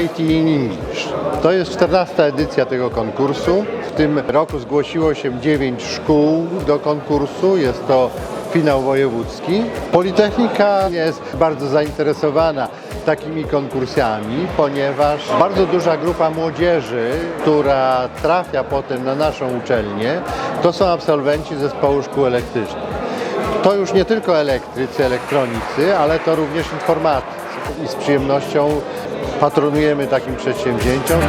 IT in English. To jest 14 edycja tego konkursu. W tym roku zgłosiło się 9 szkół do konkursu. Jest to finał wojewódzki. Politechnika jest bardzo zainteresowana takimi konkursami, ponieważ bardzo duża grupa młodzieży, która trafia potem na naszą uczelnię, to są absolwenci zespołu szkół elektrycznych. To już nie tylko elektrycy, elektronicy, ale to również informatycy. I z przyjemnością patronujemy takim przedsięwzięciom.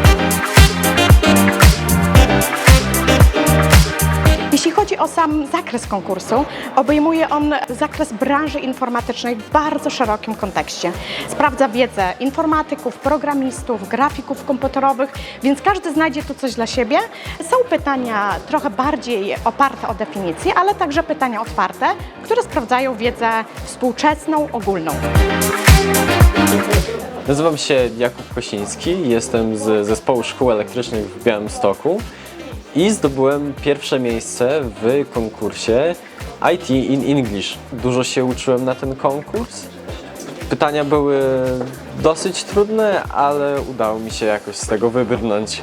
Sam zakres konkursu, obejmuje on zakres branży informatycznej w bardzo szerokim kontekście. Sprawdza wiedzę informatyków, programistów, grafików komputerowych, więc każdy znajdzie tu coś dla siebie. Są pytania trochę bardziej oparte o definicje, ale także pytania otwarte, które sprawdzają wiedzę współczesną, ogólną. Nazywam się Jakub Kosiński, jestem z zespołu szkół elektrycznych w Białymstoku i zdobyłem pierwsze miejsce w konkursie IT in English. Dużo się uczyłem na ten konkurs. Pytania były dosyć trudne, ale udało mi się jakoś z tego wybrnąć.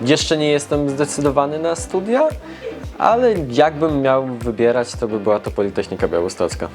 Jeszcze nie jestem zdecydowany na studia, ale jakbym miał wybierać, to by była to Politechnika Białostocka.